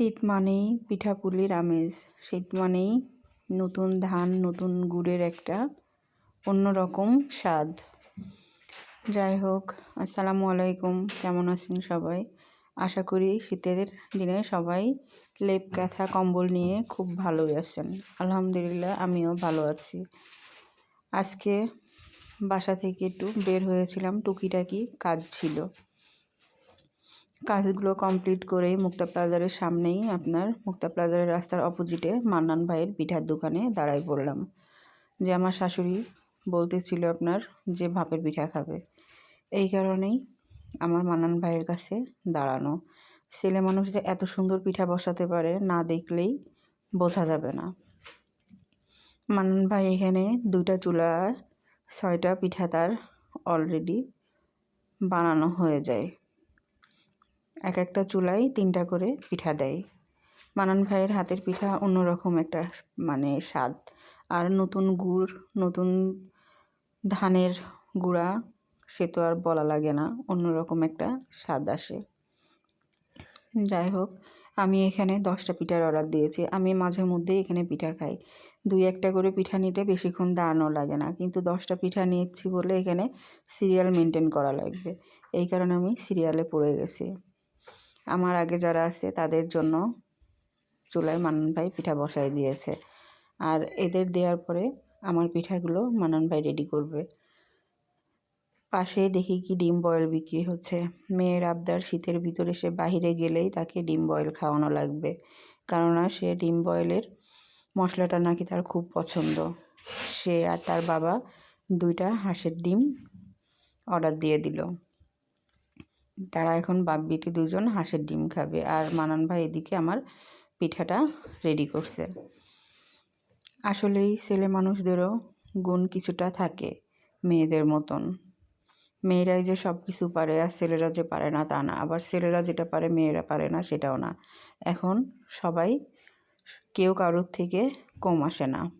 শীত মানেই পিঠাপুলির আমেজ। শীত মানেই নতুন ধান, নতুন গুড়ের একটা অন্যরকম স্বাদ। যাই হোক, আসসালামু আলাইকুম। কেমন আছেন সবাই? আশা করি শীতের দিনে সবাই লেপ কাঁথা কম্বল নিয়ে খুব ভালোই আছেন। আলহামদুলিল্লাহ, আমিও ভালো আছি। আজকে বাসা থেকে একটু বের হয়েছিলাম। টুকিটাকি কাজ ছিল। কাজগুলো কমপ্লিট করেই মুক্তা প্লাজারের সামনেই আপনার মুক্তা প্লাজারের রাস্তার অপোজিটে মান্নান ভাইয়ের পিঠার দোকানে দাঁড়াই পড়লাম যে, আমার শাশুড়ি বলতেছিল আপনার যে, ভাপের পিঠা খাবে। এই কারণেই আমার মান্নান ভাইয়ের কাছে দাঁড়ানো। ছেলে মানুষ যে এত সুন্দর পিঠা বসাতে পারে না দেখলেই বোঝা যাবে না। মান্নান ভাই এখানে দুইটা চুলা ছয়টা পিঠা তার অলরেডি বানানো হয়ে যায়। এক একটা চুলায় তিনটা করে পিঠা দেয়। মানান ভাইয়ের হাতের পিঠা অন্যরকম একটা মানে স্বাদ। আর নতুন গুড়, নতুন ধানের গুঁড়া, সে তো আর বলা লাগে না, অন্যরকম একটা স্বাদ আসে। যাই হোক, আমি এখানে দশটা পিঠার অর্ডার দিয়েছি। আমি মাঝে মধ্যে এখানে পিঠা খাই। দুই একটা করে পিঠা নিতে বেশিক্ষণ দাঁড়ানো লাগে না, কিন্তু দশটা পিঠা নিচ্ছি বলে এখানে সিরিয়াল মেনটেন করা লাগবে। এই কারণে আমি সিরিয়ালে পড়ে গেছি। আমার আগে যারা আছে তাদের জন্য চুলায় মানন ভাই পিঠা বসাই দিয়েছে। আর এদের দেওয়ার পরে আমার পিঠাগুলো মানন ভাই রেডি করবে। পাশে দেখি কি ডিম বয়েল বিক্রি হচ্ছে। মেয়ের আবদার শীতের ভিতরে সে বাহিরে গেলেই তাকে ডিম বয়েল খাওয়ানো লাগবে। কেননা সে ডিম বয়েলের মশলাটা নাকি তার খুব পছন্দ। সে আর তার বাবা দুইটা হাঁসের ডিম অর্ডার দিয়ে দিল। তারা এখন বাপ বিটি দুজন হাঁসের ডিম খাবে। আর মানান ভাই এদিকে আমার পিঠাটা রেডি করছে। আসলেই ছেলে মানুষদেরও গুণ কিছুটা থাকে মেয়েদের মতন। মেয়েরাই যে সব কিছু পারে আর ছেলেরা যে পারে না তা না। আবার ছেলেরা যেটা পারে, মেয়েরা পারে না সেটাও না। এখন সবাই কেউ কারোর থেকে কম আসে না।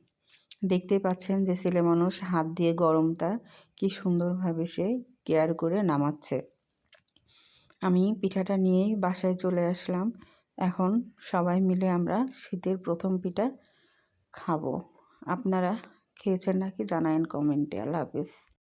দেখতে পাচ্ছেন যে ছেলে মানুষ হাত দিয়ে গরমটা কি সুন্দরভাবে সে কেয়ার করে নামাচ্ছে। আমি পিঠাটা নিয়েই বাসায় চলে আসলাম। এখন সবাই মিলে আমরা শীতের প্রথম পিঠা খাব। আপনারা খেয়েছেন নাকি জানায়েন কমেন্টে। আল্লাহ হাফিজ।